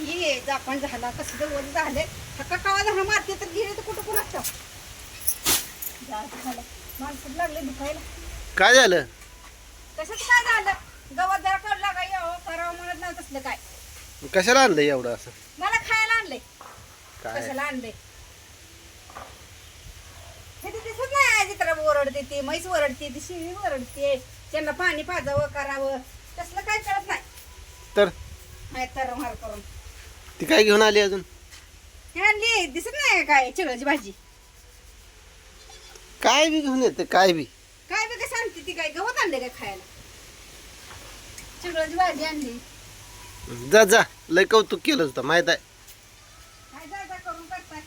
बाई जापण झाला. कसं दिवस झाले हक्का कावा झाला मारते तर गेले तर कुठं कुणाच झालं. माणसं लागले दुखायला. काय झालं? कशाच काय झालं? गवत जरा काढ लागा यावं करावं म्हणत नाही तसलं काय. कशाला आणलं एवढं असं? मला खायला आणलंय. काय? कशाला आणलंय? हे तर दिसत नाही आजी तर ओरडते ती म्हैस ओरडते ती शिळी ओरडते. त्यांना पाणी पाजावं करावं. तसलं काय कळत नाही. तर? हाय तर मार करून. ती काय घेऊन आली अजून? हे आणली दिसत नाही काय चिगळाची भाजी. काय बी घेऊन येते काय बी. काय बी कसं आणते ती काय गवत आणले काय खायला? चिगळाची भाजी आणली. जा जा लय कौतुक केलं होतं माहीत आहे. काय जा जा करून करताय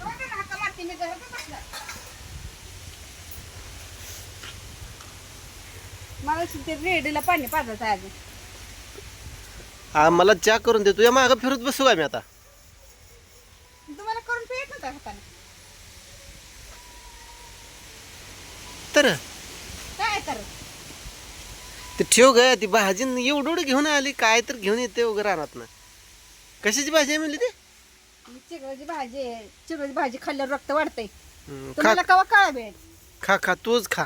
बघा ना, हाका मारते मी घरातच बसला? मला ते रेडीला पाणी पाजायचं आहे अजून. हा मला चहा करून दे तुझ्या मागं फिरत बसू का मी आता? तुम्हाला करून पियत नव्हता हाताने? तर? काय ते ठेव ग ती भाजी एवढं एवढं घेऊन आली काय तर घेऊन येते वगैरे रानात ना. कशाची भाजी आहे म्हणली ती? चिगळाची भाजी आहे. भाजी खाल्ल्यावर रक्त वाढतंय. हम्म, खा. तुम्हाला कवा काळा भेट खा खा तूच खा.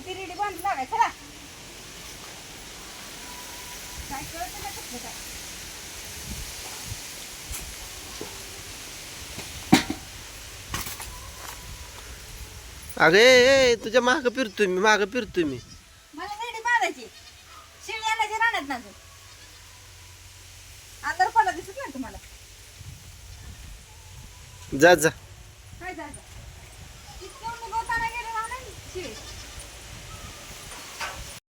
आणि ती रेडी बांधून लागाय चला. काय कळत नाही कसलं काय? अगं ए, तुझ्या मागं फिरतोय मी मागं फिरतोय मी. मला रेडी बांधायची. शिळी आणायची राहण्यात ना अजून अंधार पडला दिसत नाही तुम्हाला? जा जा.